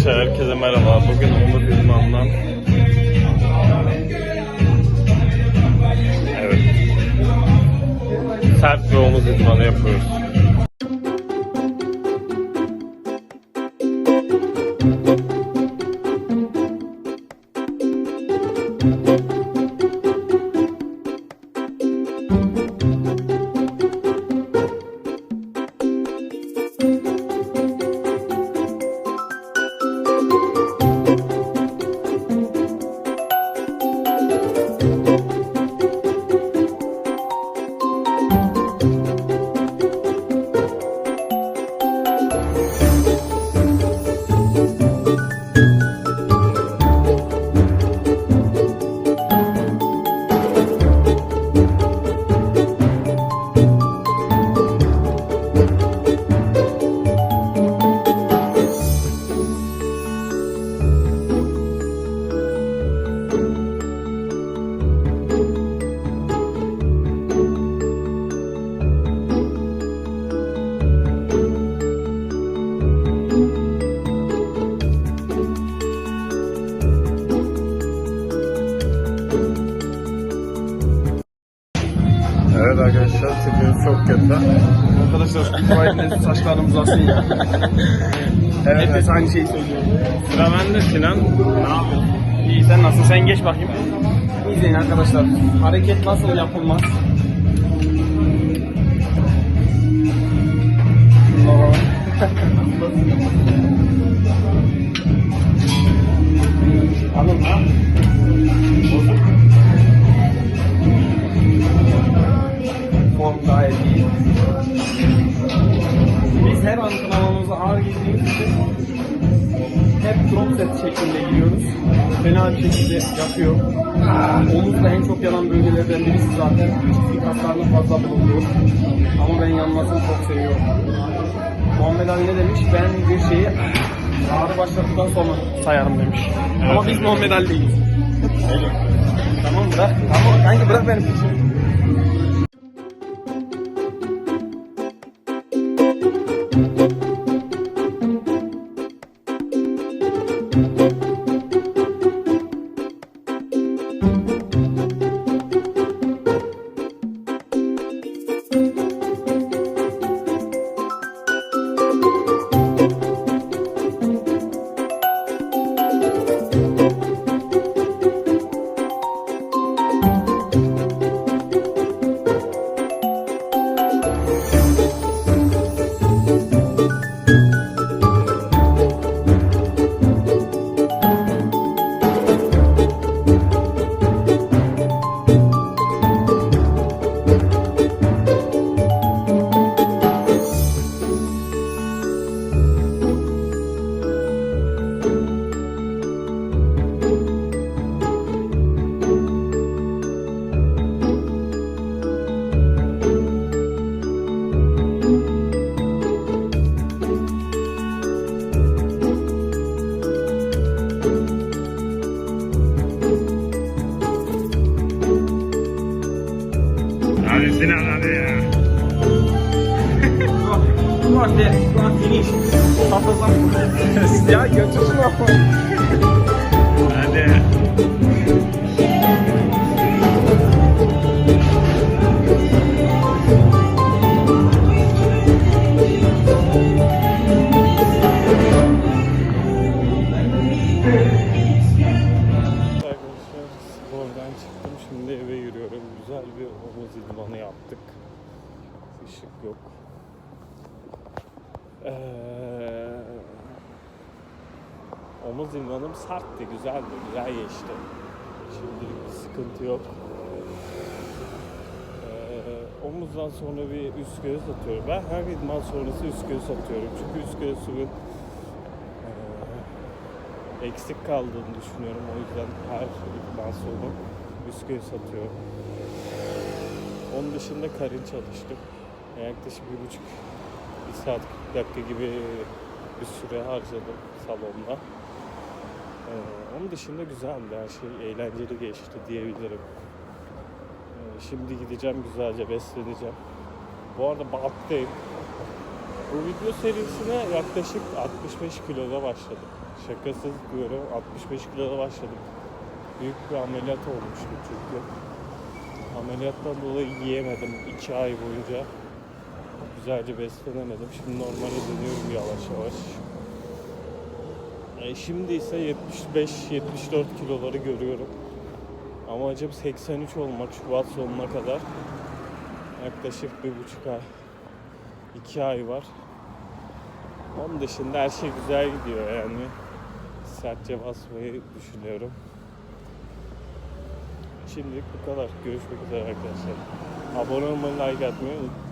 Arkadaşlar herkese merhaba. Bugün Umut İzman'dan Evet. Sert bir omuz idmanı yapıyoruz. Arkadaşlar tipimiz çok kötü. Arkadaşlar itibariyle saçlarım uzasın ya. evet, Herkes aynı şeyi söylüyor. Sıra bende Sinan. Ne yapıyorsun? İyi sen nasılsın? Sen geç bakayım. İzleyin arkadaşlar. Hareket nasıl yapılmaz? Aa. gayet iyi. Biz her antrenmanımıza ağır girdiğimiz için hep drop set şeklinde giriyoruz. Fena bir şekilde yapıyor. Omuz da en çok yanan bölgelerden birisi zaten. Çiftlik fazla bulunduğu. Ama ben yanmasını çok seviyorum. Muhammed Ali ne demiş? Ben bir şeyi ağrı başladıktan sonra sayarım demiş. Ama biz Muhammed Ali değiliz. tamam bırak. Tamam kanki bırak benim. Sinan hadi ya. Ulan de, ulan finish. Hafızam. ya götür şunu ama. Hadi. Şimdi eve yürüyorum. Güzel bir omuz idmanı yaptık. Işık yok. Ee, omuz idmanım sertti, güzeldi, güzel geçti. Şimdilik bir sıkıntı yok. Ee, omuzdan sonra bir üst göğüs atıyorum. Ben her idman sonrası üst göğüs atıyorum. Çünkü üst göğsümün ee, eksik kaldığını düşünüyorum. O yüzden her idman sonu göğüs atıyorum. Onun dışında karın çalıştım. Yaklaşık bir buçuk, bir saat 40 dakika gibi bir süre harcadım salonda. Ee, onun dışında güzeldi her şey, eğlenceli geçti diyebilirim. Ee, şimdi gideceğim güzelce besleneceğim. Bu arada Balt'tayım. Bu video serisine yaklaşık 65 kiloda başladım. Şakasız diyorum 65 kiloda başladım. Büyük bir ameliyat olmuştu çünkü. Ameliyattan dolayı yiyemedim 2 ay boyunca. Güzelce beslenemedim. Şimdi normale dönüyorum yavaş yavaş. E, şimdi ise 75-74 kiloları görüyorum. Amacım 83 olmak Şubat sonuna kadar. Yaklaşık bir buçuk ay, iki ay var. Onun dışında her şey güzel gidiyor yani. Sertçe basmayı düşünüyorum. Şimdilik bu kadar. Görüşmek üzere arkadaşlar. Abone olmayı, like atmayı unutmayın.